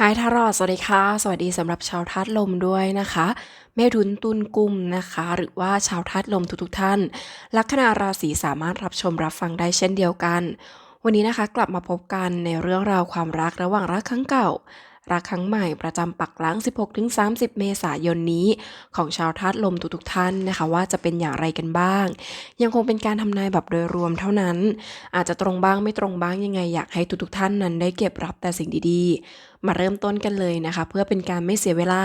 ฮายทารอดสวัสดีค่ะ สวัสดีสำหรับชาวธาตุลมด้วยนะคะเมถุนตุลกุมนะคะ หรือว่าชาวธาตุลมทุกๆท่าน ลัคนาราศีสามารถรับชมรับฟังได้เช่นเดียวกัน วันนี้นะคะกลับมาพบกันในเรื่องราวความรักระหว่างรักครั้งเก่า รักครั้งใหม่ประจำปักหลัง 16-30 เมษายนนี้ ของชาวธาตุลมทุกๆท่านนะคะ ว่าจะเป็นอย่างไรกันบ้าง ยังคงเป็นการทำนายแบบโดยรวมเท่านั้น อาจจะตรงบ้างไม่ตรงบ้างยังไงอยากให้ทุกๆท่านนั้นได้เก็บรับแต่สิ่งดีๆ มาเริ่มต้นกันเลยนะคะ เพื่อเป็นการไม่เสียเวลา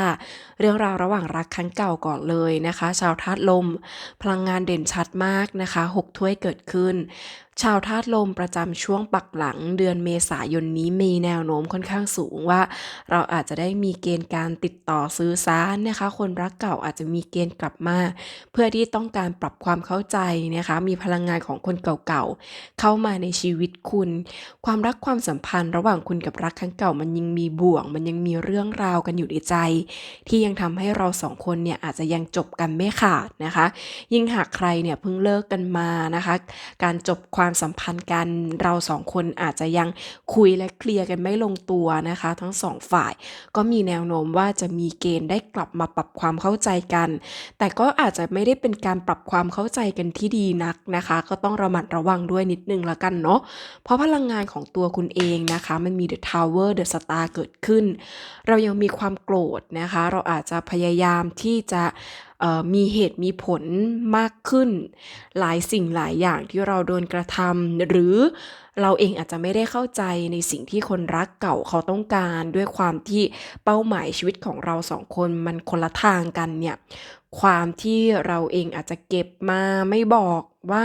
เรื่องราวระหว่างรักครั้งเก่าก่อนเลยนะคะ ชาวธาตุลม พลังงานเด่นชัดมากนะคะหกถ้วยเกิดขึ้น ชาวธาตุลมประจำช่วงปักหลังเดือนเมษายนนี้มีแนวโน้มค่อนข้างสูงว่า เราอาจจะได้มีเกณฑ์การติดต่อซื้อสารนะคะ คนรักเก่าอาจจะมีเกณฑ์กลับมา เพื่อที่ต้องการปรับความเข้าใจนะคะ มีพลังงานของคนเก่าๆเข้ามาในชีวิตคุณ ความรักความสัมพันธ์ ระหว่างคุณกับรักครั้งเก่ามันยังมีบ่วง มันยังมีเรื่องราวกันอยู่ในใจ ที่ยังทำให้เราสองคนเนี่ยอาจจะยังจบกันไม่ขาดนะคะ ยิ่งหากใครเนี่ยเพิ่งเลิกกันมานะคะ การจบความสัมพันธ์กันเราสองคนอาจจะยังคุยและเคลียร์กันไม่ลงตัวนะคะ ทั้งสองฝ่ายก็มีแนวโน้มว่าจะมีเกณฑ์ได้กลับมาปรับความเข้าใจกัน แต่ก็อาจจะไม่ได้เป็นการปรับความเข้าใจกันที่ดีนักนะคะ ก็ต้องระมัดระวังด้วยนิดนึงละกันเนาะเพราะพลังงานของตัวคุณเองนะคะ มันมี The Tower The Star เกิดขึ้น เรายังมีความโกรธนะคะ เราอาจจะพยายามที่จะมีเหตุมีผลมากขึ้น หลายสิ่งหลายอย่างที่เราโดนกระทำหรือเราเองอาจจะไม่ได้เข้าใจในสิ่งที่คนรักเก่าเขาต้องการ ด้วยความที่เป้าหมายชีวิตของเราสองคนมันคนละทางกันเนี่ย ความที่เราเองอาจจะเก็บมาไม่บอกว่า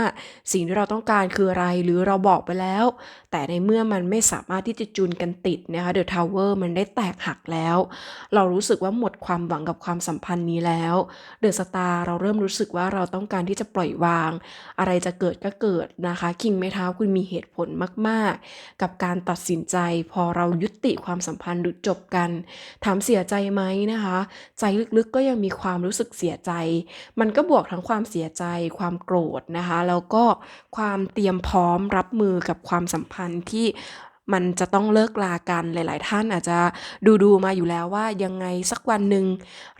สิ่งที่เราต้องการคืออะไรหรือเราบอกไปแล้ว แต่ในเมื่อมันไม่สามารถที่จะจูนกันติดนะคะเดอะทาวเวอร์มันได้แตกหักแล้ว เรารู้สึกว่าหมดความหวังกับความสัมพันธ์นี้แล้วเดอะสตาร์เราเริ่มรู้สึกว่าเราต้องการที่จะปล่อยวาง อะไรจะเกิดก็เกิดนะคะคิงไม้เท้าคุณมีเหตุผลมาก ๆ กับการตัดสินใจ พอเรายุติความสัมพันธ์หรือจบกัน ถามเสียใจไหมนะคะ ใจลึกๆก็ยังมีความรู้สึกเสียใจ มันก็บวกทั้งความเสียใจ ความโกรธนะคะ แล้วก็ความเตรียมพร้อมรับมือกับความสัมพันธ์ที่ มันจะต้องเลิกลากันหลาย ๆ ท่านอาจจะดูดูๆมาอยู่แล้วว่ายังไงสักวันหนึ่ง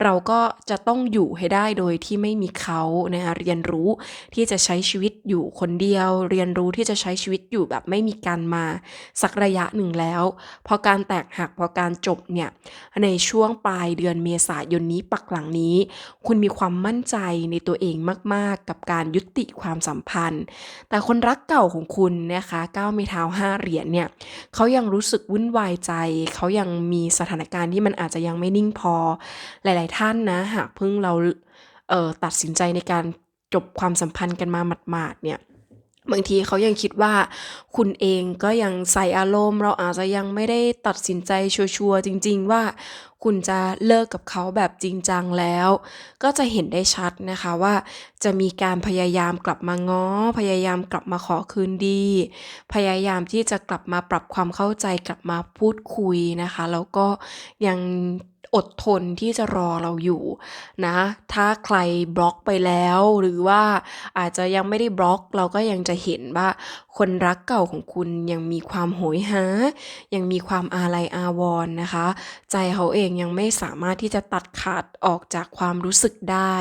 เราก็จะต้องอยู่ให้ได้โดยที่ไม่มีเขานะคะเรียนรู้ที่จะใช้ชีวิตอยู่คนเดียว เรียนรู้ที่จะใช้ชีวิตอยู่แบบไม่มีการมาสักระยะหนึ่งแล้ว พอการแตกหักพอการจบเนี่ยในช่วงปลายเดือนเมษายนนี้ปักหลังนี้ คุณมีความมั่นใจในตัวเองมาก ๆ กับการยุติความสัมพันธ์ แต่คนรักเก่าของคุณนะคะก้าวมีเท้าห้าเหรียญเนี่ยเขายังรู้สึกวุ่นวายใจ เขายังมีสถานการณ์ที่มันอาจจะยังไม่นิ่งพอ หลาย ๆ ท่านนะหากเพิ่งเราเออตัดสินใจในการจบความสัมพันธ์กันมาหมาดๆเนี่ยบางทีเขายังคิดว่าคุณเองก็ยังใส่อารมณ์ เราอาจจะยังไม่ได้ตัดสินใจชัวร์ๆจริง ๆ ว่าคุณจะเลิกกับเขาแบบจริงจังแล้ว ก็จะเห็นได้ชัดนะคะว่า จะมีการพยายามกลับมาง้อ พยายามกลับมาขอคืนดี พยายามที่จะกลับมาปรับความเข้าใจกลับมาพูดคุยนะคะ แล้วก็ยังอดทนที่จะรอเราอยู่นะ ถ้าใครบล็อกไปแล้ว หรือว่าอาจจะยังไม่ได้บล็อก เราก็ยังจะเห็นว่า คนรักเก่าของคุณยังมีความโหยหา ยังมีความอาลัยอาวรณ์นะคะ ใจเขาเองยังไม่สามารถที่จะตัดขาดออกจากความรู้สึกได้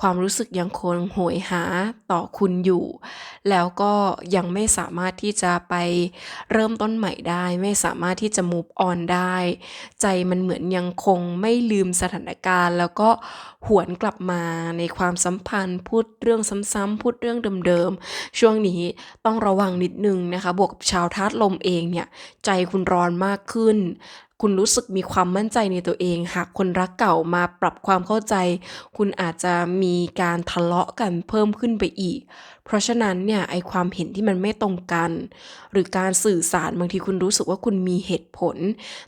ความรู้สึกยังคงโหยหาต่อคุณอยู่ แล้วก็ยังไม่สามารถที่จะไปเริ่มต้นใหม่ได้ ไม่สามารถที่จะ move on ได้ ใจมันเหมือนยังคงไม่ลืมสถานการณ์ แล้วก็หวนกลับมาในความสัมพันธ์พูดเรื่องซ้ำๆพูดเรื่องเดิมๆ ช่วงนี้ต้องระวังนิดนึงนะคะ บวกกับชาวธาตุลมเองเนี่ย ใจคุณร้อนมากขึ้น คุณรู้สึกมีความมั่นใจในตัวเอง หากคนรักเก่ามาปรับความเข้าใจ คุณอาจจะมีการทะเลาะกันเพิ่มขึ้นไปอีก เพราะฉะนั้นเนี่ยไอความเห็นที่มันไม่ตรงกัน หรือการสื่อสารบางทีคุณรู้สึกว่าคุณมีเหตุผล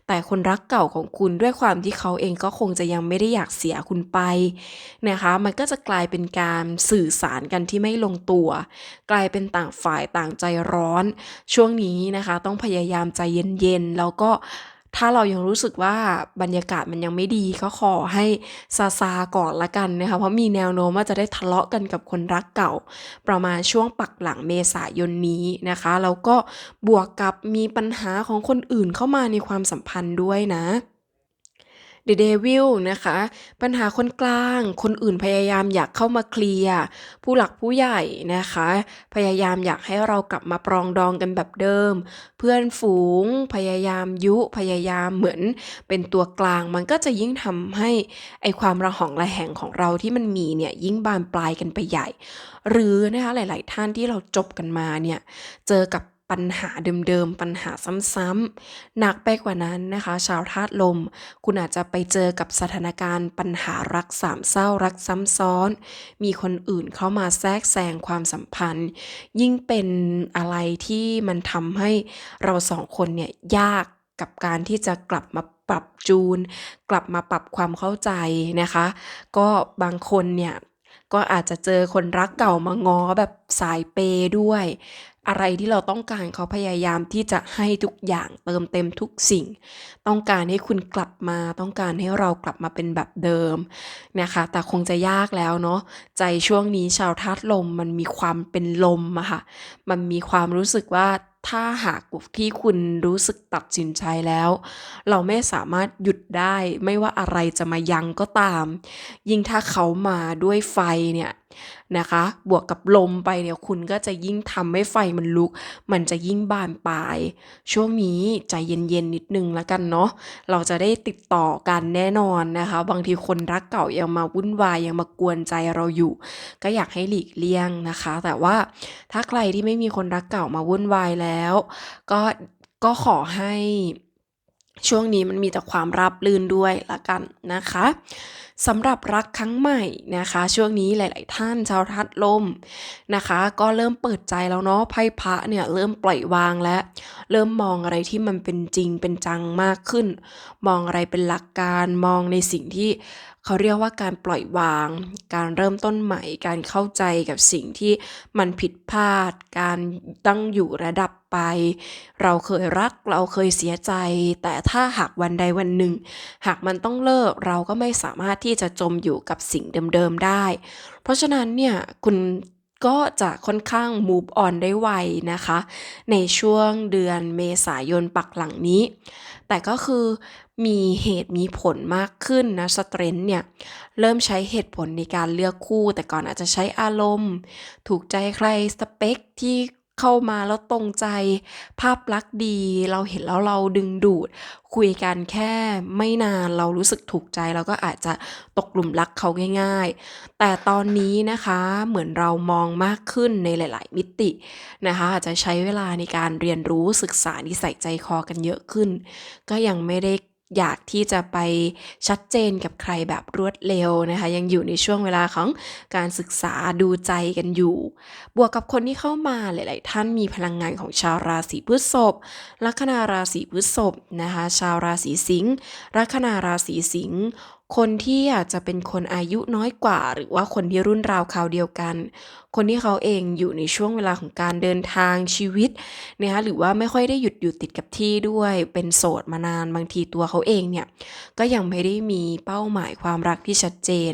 แต่คนรักเก่าของคุณด้วยความที่เขาเองก็คงจะยังไม่ได้อยากเสียคุณไปนะคะมันก็จะกลายเป็นการสื่อสารกันที่ไม่ลงตัว กลายเป็นต่างฝ่ายต่างใจร้อน ช่วงนี้นะคะ ต้องพยายามใจเย็นๆแล้วก็ ถ้าเรายังรู้สึกว่าบรรยากาศมันยังไม่ดีก็ขอให้ซาซาก่อนละกันนะคะ เพราะมีแนวโน้มว่าจะได้ทะเลาะกันกับคนรักเก่า ประมาณช่วงปักหลังเมษายนนี้นะคะแล้วก็บวกกับมีปัญหาของคนอื่นเข้ามาในความสัมพันธ์ด้วยนะ The Devil นะคะ ปัญหาคนกลาง คนอื่นพยายามอยากเข้ามาเคลียร์ผู้หลักผู้ใหญ่นะคะ พยายามอยากให้เรากลับมาปรองดองกันแบบเดิม เพื่อนฝูง พยายามยุพยายามเหมือนเป็นตัวกลาง มันก็จะยิ่งทำให้ไอความระหองระแหงของเราที่มันมีเนี่ยยิ่งบานปลายกันไปใหญ่ หรือนะคะหลาย ๆ ท่านที่เราจบกันมาเนี่ยเจอกับ ปัญหาเดิมๆ ปัญหาซ้ำๆ หนักไปกว่านั้นนะคะ ชาวธาตุลม คุณอาจจะไปเจอกับสถานการณ์ปัญหารักสามเศร้ารักซ้ำซ้อน มีคนอื่นเข้ามาแทรกแซงความสัมพันธ์ ยิ่งเป็นอะไรที่มันทำให้เราสองคนเนี่ยยากกับการที่จะกลับมาปรับจูน กลับมาปรับความเข้าใจนะคะ ก็บางคนเนี่ยก็อาจจะเจอคนรักเก่ามาง้อแบบสายเปย์ด้วย อะไรที่เราต้องการเขาพยายามที่จะให้ทุกอย่างเติมเต็มทุกสิ่ง ต้องการให้คุณกลับมา ต้องการให้เรากลับมาเป็นแบบเดิมนะคะ แต่คงจะยากแล้วเนาะใจช่วงนี้ชาวธาตุลมมันมีความเป็นลมอะค่ะมันมีความรู้สึกว่าถ้าหากที่คุณรู้สึกตัดสินใจแล้ว เราไม่สามารถหยุดได้ไม่ว่าอะไรจะมายังก็ตาม ยิ่งถ้าเขามาด้วยไฟเนี่ยนะคะ บวกกับลมไปเนี่ยคุณก็จะยิ่งทำให้ไฟมันลุก มันจะยิ่งบานปลาย ช่วงนี้ใจเย็นๆนิดนึงแล้วกันเนาะเราจะได้ติดต่อกันแน่นอนนะคะ บางทีคนรักเก่ายังมาวุ่นวายยังมากวนใจเราอยู่ ก็อยากให้หลีกเลี่ยงนะคะ แต่ว่าถ้าใครที่ไม่มีคนรักเก่ามาวุ่นวายแล้วก็ก็ขอให้ช่วงนี้มันมีแต่ความราบรื่นด้วยละกันนะคะสำหรับรักครั้งใหม่นะคะ ช่วงนี้หลาย ๆ ท่านชาวทัดลมนะคะ ก็เริ่มเปิดใจแล้วเนาะไพ่พระเนี่ยเริ่มปล่อยวางและเริ่มมองอะไรที่มันเป็นจริงเป็นจังมากขึ้น มองอะไรเป็นหลักการมองในสิ่งที่ เขาเรียกว่าการปล่อยวาง การเริ่มต้นใหม่ การเข้าใจกับสิ่งที่มันผิดพลาด การตั้งอยู่ระดับไป เราเคยรักเราเคยเสียใจ แต่ถ้าหากวันใดวันหนึ่ง หากมันต้องเลิกเราก็ไม่สามารถที่จะจมอยู่กับสิ่งเดิมๆได้ เพราะฉะนั้นเนี่ยคุณ ก็จะค่อนข้าง move on ได้ไวนะคะ ในช่วงเดือนเมษายนปักหลังนี้ แต่ก็คือมีเหตุมีผลมากขึ้นนะสเตรนเนี่ย เริ่มใช้เหตุผลในการเลือกคู่ แต่ก่อนอาจจะใช้อารมณ์ ถูกใจใครสเปคที่ เข้ามาแล้วตรงใจ ภาพลักษณ์ดี เราเห็นแล้วเราดึงดูด คุยกันแค่ไม่นานเรารู้สึกถูกใจเราก็อาจจะตกหลุมรักเขาง่าย ๆ แต่ตอนนี้นะคะเหมือนเรามองมากขึ้นในหลาย ๆ มิตินะคะ อาจจะใช้เวลาในการเรียนรู้ศึกษานิสัยใจคอกันเยอะขึ้น ก็ยังไม่ได้ อยากที่จะไปชัดเจนกับใครแบบรวดเร็วนะคะ ยังอยู่ในช่วงเวลาของการศึกษาดูใจกันอยู่ บวกกับคนที่เข้ามาหลาย ๆ ท่านมีพลังงานของชาวราศีพฤษภลัคนาราศีพฤษภนะคะ ชาวราศีสิงห์ลัคนาราศีสิงห์ คนที่อาจจะเป็นคนอายุน้อยกว่า หรือว่าคนที่รุ่นราวคราวเดียวกัน คนที่เขาเองอยู่ในช่วงเวลาของการเดินทางชีวิตนะคะหรือว่าไม่ค่อยได้หยุดอยู่ติดกับที่ด้วย เป็นโสดมานานบางทีตัวเขาเองเนี่ย ก็ยังไม่ได้มีเป้าหมายความรักที่ชัดเจน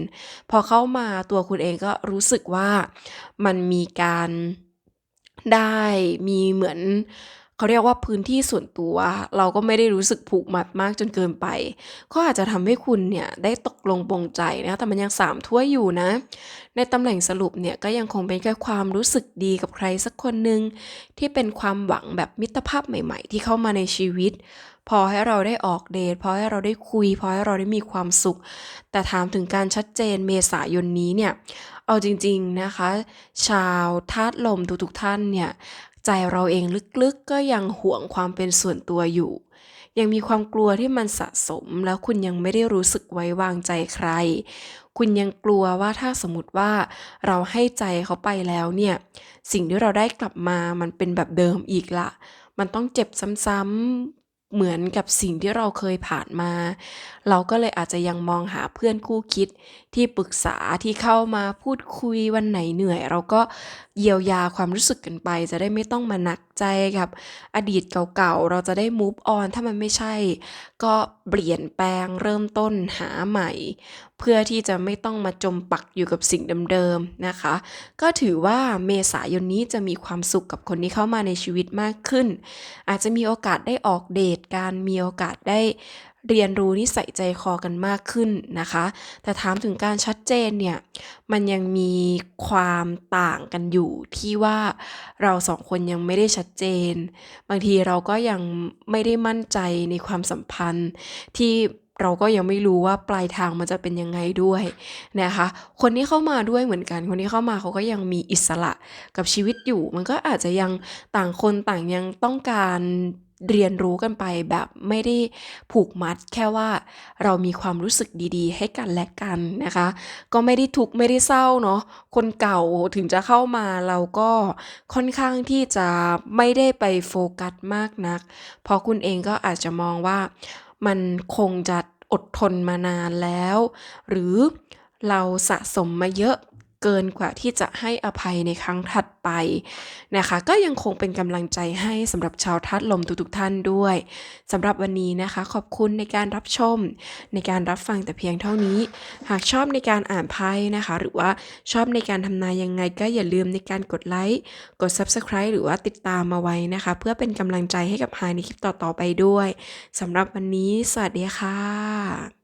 พอเข้ามาตัวคุณเองก็รู้สึกว่ามันมีการได้มีเหมือน เขาเรียกว่าพื้นที่ส่วนตัว เราก็ไม่ได้รู้สึกผูกมัดมากจนเกินไป ก็อาจจะทำให้คุณเนี่ยได้ตกลงปลงใจนะแต่มันยังสามถ้วยอยู่นะ ในตำแหน่งสรุปเนี่ยก็ยังคงเป็นแค่ความรู้สึกดีกับใครสักคนหนึ่งที่เป็นความหวังแบบมิตรภาพใหม่ ๆ ที่เข้ามาในชีวิต พอให้เราได้ออกเดทพอให้เราได้คุย พอให้เราได้มีความสุข แต่ถามถึงการชัดเจนเมษายนนี้เนี่ยเอาจริง ๆ นะคะ ชาวธาตุลมทุกๆท่านเนี่ย ใจเราเองลึกๆก็ยังห่วงความเป็นส่วนตัวอยู่ ยังมีความกลัวที่มันสะสม แล้วคุณยังไม่ได้รู้สึกไว้วางใจใคร คุณยังกลัวว่าถ้าสมมติว่าเราให้ใจเขาไปแล้วเนี่ย สิ่งที่เราได้กลับมามันเป็นแบบเดิมอีกละ มันต้องเจ็บซ้ำๆ เหมือนกับสิ่งที่เราเคยผ่านมา เราก็เลยอาจจะยังมองหาเพื่อนคู่คิดที่ปรึกษาที่เข้ามาพูดคุยวันไหนเหนื่อย เราก็เยียวยาความรู้สึกกันไป จะได้ไม่ต้องมาหนักใจกับ อดีตเก่าๆ เราจะได้ move on ถ้ามันไม่ใช่ ก็เปลี่ยนแปลงเริ่มต้นหาใหม่ เพื่อที่จะไม่ต้องมาจมปักอยู่กับสิ่งเดิมๆนะคะ ก็ถือว่าเมษายนนี้จะมีความสุขกับคนที่เข้ามาในชีวิตมากขึ้น อาจจะมีโอกาสได้ออกเดทกันมีโอกาสได้เรียนรู้นิสัยใจคอกันมากขึ้นนะคะ แต่ถามถึงการชัดเจนเนี่ย มันยังมีความต่างกันอยู่ที่ว่าเราสองคนยังไม่ได้ชัดเจน บางทีเราก็ยังไม่ได้มั่นใจในความสัมพันธ์ที่เราก็ยังไม่รู้ว่าปลายทางมันจะเป็นยังไงด้วยนะคะ คนที่เข้ามาด้วยเหมือนกัน คนที่เข้ามาเขาก็ยังมีอิสระกับชีวิตอยู่ มันก็อาจจะยังต่างคนต่างยังต้องการ เรียนรู้กันไปแบบไม่ได้ผูกมัดแค่ว่าเรามีความรู้สึกดีๆ ให้กันและกันนะคะ ก็ไม่ได้ทุกข์ไม่ได้เศร้าเนาะคนเก่าถึงจะเข้ามาเราก็ค่อนข้างที่จะไม่ได้ไปโฟกัสมากนัก เพราะคุณเองก็อาจจะมองว่ามันคงจะอดทนมานานแล้ว หรือเราสะสมมาเยอะ เกินกว่าที่จะให้อภัยในครั้งถัดไปนะคะ ก็ยังคงเป็นกำลังใจให้สำหรับชาวธาตุลมทุกๆท่านด้วยสำหรับวันนี้นะคะ ขอบคุณในการรับชม ในการรับฟังแต่เพียงเท่านี้ หากชอบในการอ่านไพ่นะคะ หรือว่าชอบในการทำนายยังไงก็อย่าลืมในการกดไลค์กด Subscribe หรือว่าติดตามมาไว้นะคะ เพื่อเป็นกำลังใจให้กับไฮในคลิปต่อๆไปด้วยสำหรับวันนี้ สวัสดีค่ะ